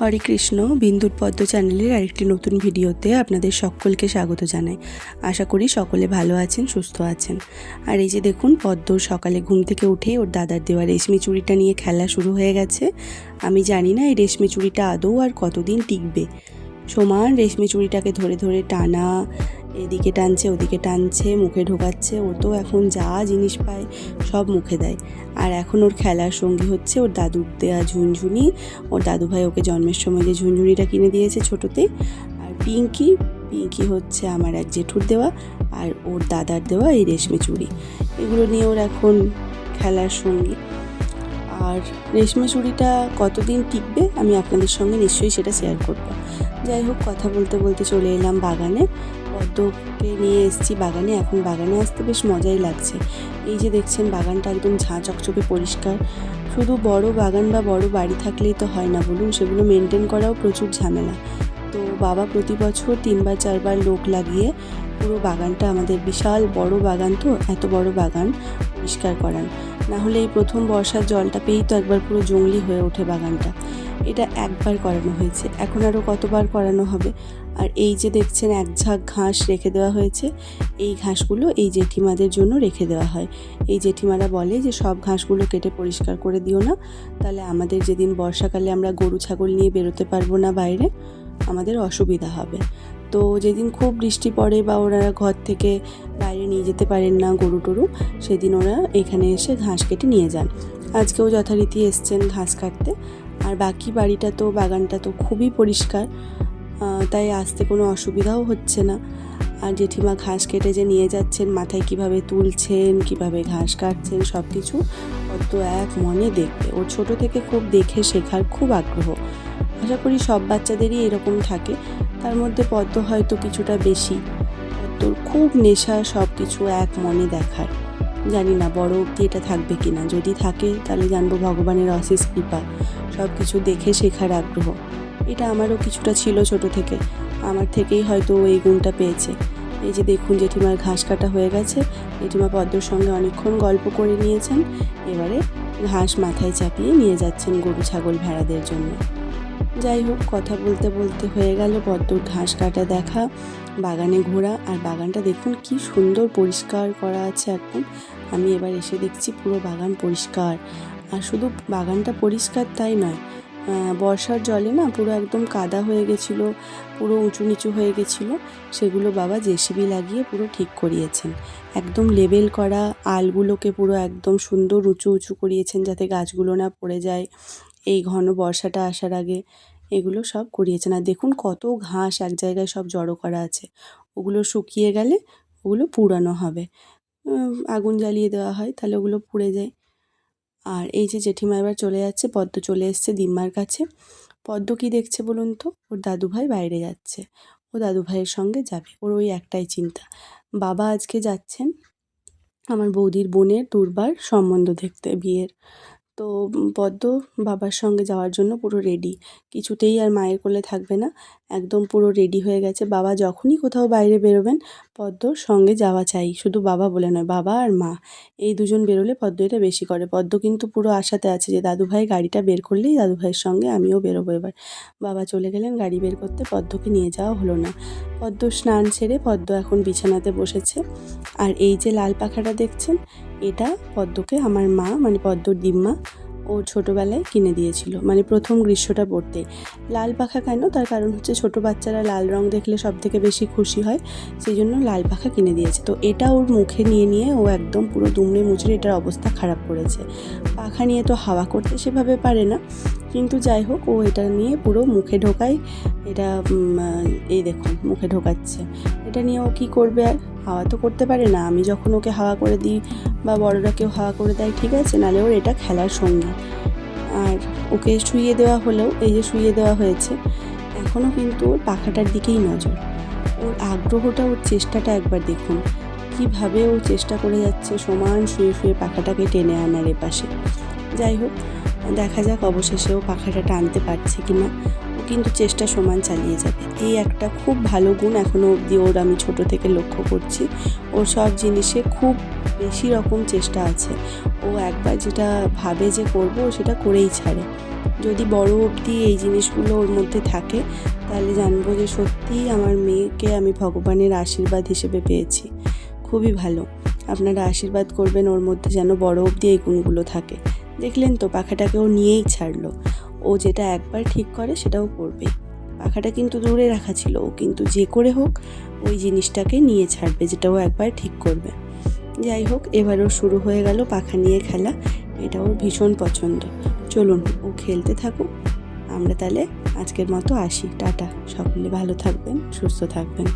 হরে কৃষ্ণ বিন্দুর পদ্ম চ্যানেলের আরেকটি নতুন ভিডিওতে আপনাদের সকলকে স্বাগত জানাই। আশা করি সকলে ভালো আছেন, সুস্থ আছেন। আর এই যে দেখুন, পদ্ম সকালে ঘুম থেকে উঠে ওর দাদার দেওয়া রেশমি চুড়িটা নিয়ে খেলা শুরু হয়ে গেছে। আমি জানি না এই রেশমি চুড়িটা আদৌ আর কতদিন টিকবে। সমান, রেশমি চুড়িটাকে ধরে ধরে টানা, এদিকে টানছে, ওদিকে টানছে, মুখে ঢোকাচ্ছে, ও তো এখন যা জিনিস পায় সব মুখে দেয়। আর এখন ওর খেলার সঙ্গী হচ্ছে ওর দাদুর দেয়া ঝুনঝুনি। ওর দাদু ভাই ওকে জন্মের সময় যে ঝুনঝুনিটা কিনে দিয়েছে ছোটোতে, আর পিঙ্কি পিঙ্কি হচ্ছে আমার এক জেঠুর দেওয়া, আর ওর দাদার দেওয়া এই রেশমি চুড়ি। এগুলো নিয়ে ওর এখন খেলার সঙ্গী। আর রেশমি চুড়িটা কতদিন টিকবে আমি আপনাদের সঙ্গে নিশ্চয়ই সেটা শেয়ার করব। যাই হোক, কথা বলতে বলতে চলে এলাম বাগানে। পদ্মকে নিয়ে এসেছি বাগানে, এখন বাগানে আসতে বেশ মজাই লাগছে। এই যে দেখছেন, বাগানটা একদম ঝাঁ চকচকে পরিষ্কার। শুধু বড় বাগান বা বড় বাড়ি থাকলেই তো হয় না বলুন, সেগুলো মেনটেন করাও প্রচুর ঝামেলা। তো বাবা প্রতি বছর তিনবার, চারবার লোক লাগিয়ে পুরো বাগানটা আমাদের বিশাল বড় বাগান তো, এত বড় বাগান পরিষ্কার করান। না হলে এই প্রথম বর্ষার জলটা পেয়েই তো একবার পুরো জঙ্গলি হয়ে ওঠে বাগানটা। এটা একবার করানো হয়েছে। এখন আরও কতবার করানো হবে? আর এই যে দেখছেন, এক ঝাঁক ঘাস রেখে দেওয়া হয়েছে। এই ঘাসগুলো এই জেঠিমাদের জন্য রেখে দেওয়া হয়। এই জেঠিমারা বলে যে, সব ঘাসগুলো কেটে পরিষ্কার করে দিও না। তাহলে আমাদের যেদিন বর্ষাকালে আমরা গরু ছাগল নিয়ে বেরোতে পারব না বাইরে, আমাদের অসুবিধা হবে। তো যেদিন খুব বৃষ্টি পড়ে বা ওনারা ঘর থেকে বাইরে নিয়ে যেতে পারেন না গরু টরু, সেদিন ওরা এখানে এসে ঘাস কেটে নিয়ে যান। আজকেও যথারীতি এসছেন ঘাস কাটতে। আর বাকি বাড়িটা তো, বাগানটা তো খুবই পরিষ্কার তাই আসতে কোনো অসুবিধাও হচ্ছে না। আর জেঠিমা ঘাস কেটে যে নিয়ে যাচ্ছেন, মাথায় কীভাবে তুলছেন, কীভাবে ঘাস কাটছেন সব কিছু অত এক মনে দেখবে ওর ছোট থেকে খুব দেখে শেখার খুব আগ্রহ। আশা করি সব বাচ্চাদেরই এরকম থাকে। তার মধ্যে পদ্ম হয়তো কিছুটা বেশি। তোর খুব নেশা সব কিছু এক মনে দেখার। জানি না বড় অবধি এটা থাকবে কি না যদি থাকে, তাহলে জানব ভগবানের অশেষ কৃপা। সব কিছু দেখে শেখার আগ্রহ। এটা আমারও কিছুটা ছিল ছোট থেকে। আমার থেকেই হয়তো এই গুণটা পেয়েছে। এই যে দেখুন, জেঠিমার ঘাস কাটা হয়ে গেছে। জেঠিমা পদ্মর সঙ্গে অনেকক্ষণ গল্প করে নিয়েছেন। এবারে ঘাস মাথায় চাপিয়ে নিয়ে যাচ্ছেন গরু ছাগল ভেড়াদের জন্য। যাই হোক, কথা বলতে বলতে হয়ে গেল পদ্মর ঘাস কাটা দেখা, বাগানে ঘোরা। আর বাগানটা দেখুন, কি সুন্দর পরিষ্কার করা আছে একদম আমি এবার এসে দেখছি পুরো বাগান পরিষ্কার। আর শুধু বাগানটা পরিষ্কার তাই নয় বর্ষার জলে না পুরো একদম কাদা হয়ে গেছিল, পুরো উঁচু নিচু হয়ে গেছিল, সেগুলো বাবা জেসিবি লাগিয়ে পুরো ঠিক করিয়েছেন। একদম লেবেল করা আলগুলোকে পুরো একদম সুন্দর উঁচু উঁচু করিয়েছেন যাতে গাছগুলো না পড়ে যায়, এই ঘন বর্ষাটা আসার আগে এগুলো সব করিয়েছেন। আর দেখুন কত ঘাস এক জায়গায় সব জড়ো করা আছে, ওগুলো শুকিয়ে গেলে ওগুলো পুড়ানো হবে। আগুন জ্বালিয়ে দেওয়া হয় তাহলে ওগুলো পুড়ে যায়। আর এই যে জেঠিমা এবার চলে যাচ্ছে, পদ্ম চলে এসছে দিম্মার কাছে। পদ্ম কি দেখছে বলুন তো? ওর দাদুভাই বাইরে যাচ্ছে। ও দাদুভাইয়ের সঙ্গে যাবে। ওর ওই একটাই চিন্তা। বাবা আজকে যাচ্ছেন আমার বৌদির বোনের দুর্বার সম্বন্ধ দেখতে বিয়ের। তো পদ্ম বাবার সঙ্গে যাওয়ার জন্য পুরো রেডি কিছুতেই আর মায়ের কোলে থাকবে না। একদম পুরো রেডি হয়ে গেছে। বাবা যখনই কোথাও বাইরে বেরোবেন, পদ্মর সঙ্গে যাওয়া চাই। শুধু বাবা বলে নয়, বাবা আর মা। এই দুজন বেরোলে পদ্ম এটা বেশি করে। পদ্ম কিন্তু পুরো আশাতে আছে যে দাদু ভাই গাড়িটা বের করলেই দাদু ভাইয়ের সঙ্গে আমিও বেরোবো এবার। বাবা চলে গেলেন গাড়ি বের করতে। পদ্মকে নিয়ে যাওয়া হলো না। পদ্ম স্নান ছেড়ে পদ্ম এখন বিছানাতে বসেছে। আর এই যে লাল পাখাটা দেখছেন, এটা পদ্মকে আমার মা মানে পদ্মর দিম্মা, ও ছোটোবেলায় কিনে দিয়েছিল মানে প্রথম গ্রীষ্মটা পড়তে। লাল পাখা কেন? তার কারণ হচ্ছে ছোট বাচ্চারা লাল রং দেখলে সব থেকে বেশি খুশি হয়, সেই জন্য লাল পাখা কিনে দিয়েছে। তো এটা ওর মুখে নিয়ে নিয়ে ও একদম পুরো দুমড়ে মুচড়ে এটার অবস্থা খারাপ করেছে। পাখা নিয়ে তো হাওয়া করতে সেভাবে পারে না। কিন্তু যাই হোক, ও এটা নিয়ে পুরো মুখে ঢোকায় এটা এই দেখুন, মুখে ঢোকাচ্ছে। এটা নিয়ে ও কী করবে? আর হাওয়া তো করতে পারে না। আমি যখন ওকে হাওয়া করে দিই বা বড়রা কেউ হাওয়া করে দেয়, ঠিক আছে? নাহলে ওর এটা খেলার সঙ্গী। আর ওকে শুইয়ে দেওয়া হলেও, এই যে শুইয়ে দেওয়া হয়েছে, এখনও কিন্তু ওর পাখাটার দিকেই নজর। ওর আগ্রহটা, ওর চেষ্টাটা একবার দেখুন। কীভাবে ও চেষ্টা করে যাচ্ছে, সমান শুয়ে শুয়ে পাখাটাকে টেনে আনার এপাশে। যাই হোক, দেখা যাক অবশেষে ও পাখাটা টানতে পারছে কি না কিন্তু চেষ্টা সমান চালিয়ে যাবে। এই একটা খুব ভালো গুণ এখনও অবধি ওর আমি ছোট থেকে লক্ষ্য করছি। ওর সব জিনিসে খুব বেশি রকম চেষ্টা আছে। ও একবার যেটা ভাবে যে করব সেটা করেই ছাড়ে। যদি বড় অবধি এই জিনিসগুলো ওর মধ্যে থাকে, তাহলে জানব যে সত্যিই আমার মেয়েকে আমি ভগবানের আশীর্বাদ হিসেবে পেয়েছি। খুবই ভালো। আপনারা আশীর্বাদ করবেন ওর মধ্যে যেন বড় অবধি এই গুণগুলো থাকে। দেখলেন তো, পাখাটাকে ও নিয়েই ছাড়লো। ও যেটা একবার ঠিক করে সেটাও করবে। পাখাটা কিন্তু দূরে রাখা ছিল, ও কিন্তু যে করে হোক ওই জিনিসটাকে নিয়ে ছাড়বে যেটা ও একবার ঠিক করবে। যাই হোক এবারও শুরু হয়ে গেল পাখা নিয়ে খেলা, এটা ওর ভীষণ পছন্দ। চলুন, ও খেলতে থাকুক। আমরা তাহলে আজকের মতো আসি। টাটা। সকলে ভালো থাকবেন, সুস্থ থাকবেন।